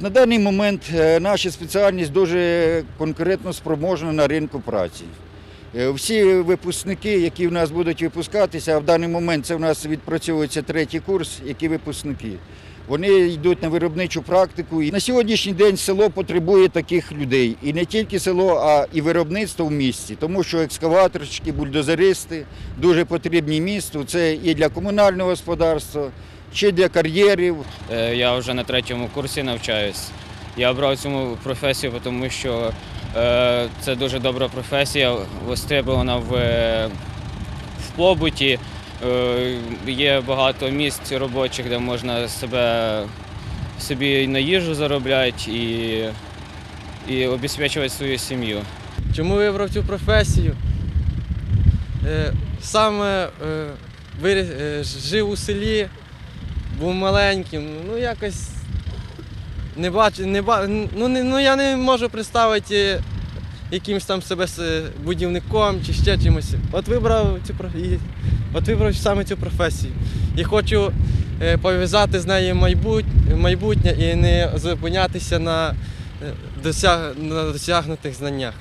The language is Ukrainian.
На даний момент е, наша спеціальність дуже конкретно спроможна на ринку праці. Е, Всі випускники, які в нас будуть випускатися, а в даний момент це в нас відпрацьовується третій курс, які випускники. Вони йдуть на виробничу практику. І на сьогоднішній день село потребує таких людей. І не тільки село, а і виробництво в місті. Тому що екскаваторщики, бульдозеристи дуже потрібні місту. Це і для комунального господарства, чи для кар'єрів. Е, Я вже на третьому курсі навчаюсь. Я обрав цю професію, тому що е, це дуже добра професія, востребована в, е, в побуті. Є багато місць робочих, де можна себе собі на їжу заробляти і, і обезпечувати свою сім'ю. Чому вибрав цю професію? Саме жив у селі, був маленьким, ну якось не бачу, не ба... ну, не, ну я не можу представити якимось там себе будівником чи ще чимось. От вибрав цю от вибрав саме цю професію. І хочу е, пов'язати з нею майбутнє і не зупинятися на, е, досягнутих знаннях.